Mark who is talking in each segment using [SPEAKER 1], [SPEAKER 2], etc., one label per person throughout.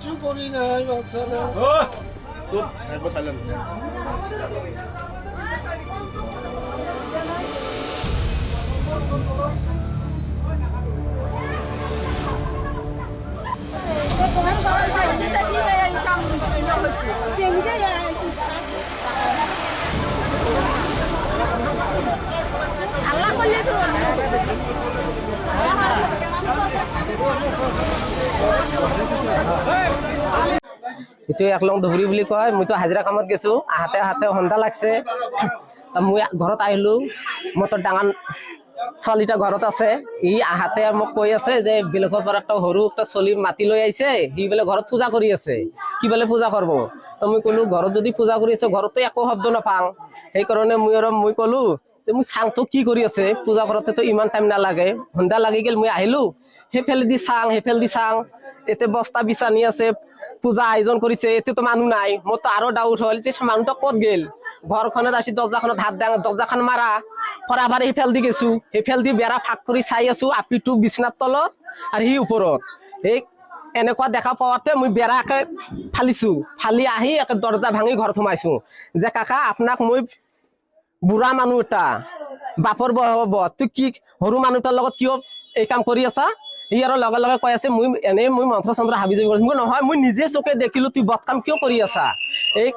[SPEAKER 1] 쭈구리나
[SPEAKER 2] 영차나
[SPEAKER 3] 어! 또 잘못 살렸네
[SPEAKER 4] এইটো এক লং ধুবুৰী বুলি কয়। মইতো হাজিৰা কামত গৈছো। আহাতে আহাতে সন্ধ্যা লাগছে। মই ঘৰত আহিলো। মোৰ ডাঙৰ ছোৱালীটা ঘৰত আছে। ই আহাতে মোক কৈ আছে যে, বেলেগৰ পৰা একটা সৰু একটা চলি মাতি লৈ আহিছে। সি বোলে ঘৰত পূজা কৰি আছে। কি বোলে পূজা কৰিব? তো মই ক'লো, ঘৰত যদি পূজা কৰি আছে ঘৰতো একো শব্দ নাপাওঁ সেইকাৰণে মই আৰু মই ক'লো যে মই চাংটো কি কৰি আছে? পূজা কৰোঁতেতো ইমান টাইম নালাগে। সন্ধ্যা লাগি গ'ল, মই আহিলো। সেইফালে দি চাং সেইফালে দি চাং। এতে বস্তা বিছানি আছে। পূজা আয়োজন কৰিছে এতিয়াতো মানুহ নাই। মোৰতো আৰু ডাউট হ'ল যে মানুহটো ক'ত গেল। ঘৰখনত আছি, দৰ্জাখনত হাত দাঙ, দৰ্জাখন মাৰা। ফৰাফাৰি সেইফাল দি গৈছো। সেইফাল দি বেৰা ফাঁক কৰি চাই আছো আপিটো বিচনাৰ তলত আৰু সি ওপৰত। এই, এনেকুৱা দেখা পাওঁতে মই বেৰাকে ফালিছো। ফালি আহি একে দৰ্জা ভাঙি ঘৰত সোমাইছো। যে কাকা, আপোনাক মই বুঢ়া মানুহ এটা, বাপৰ বয়স। তুই কি সৰু মানুহ এটাৰ লগত কিয় এই কাম কৰি আছা? সি আৰু লগে লগে কৈ আছে, মই এনেই মই মন্ত্ৰ চন্ত্ৰ হাবি যাবি কৰিছো নহয়, মই নিজে চকে দেখিলো, তুই বদ কাম কিয় কৰি আছা? এই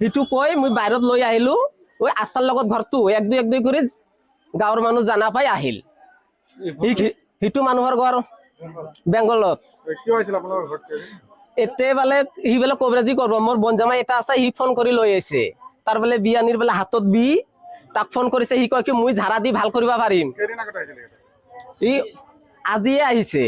[SPEAKER 4] সিটো কৈ মই বাহিৰত লৈ আহিলো, ঐ আস্থাৰ লগত ঘৰটো এক দুই এক দুই কৰি গাঁৱৰ মানুহ জানা পাই আহিল। সিটো মানুহৰ ঘৰ, বেংগলত। এতে বোলে, সি বোলে কবৰাজি কৰিব, মোৰ বনজামাই এটা আছে, সি ফোন কৰি লৈ আহিছে। তাৰ বোলে বিয়ানীৰ বোলে হাতত বি, তাক ফোন কৰিছে, সি কয় কি, মই ঝাৰা দি ভালো কৰিব পাৰিম। ই আজিয়ে আহিছে।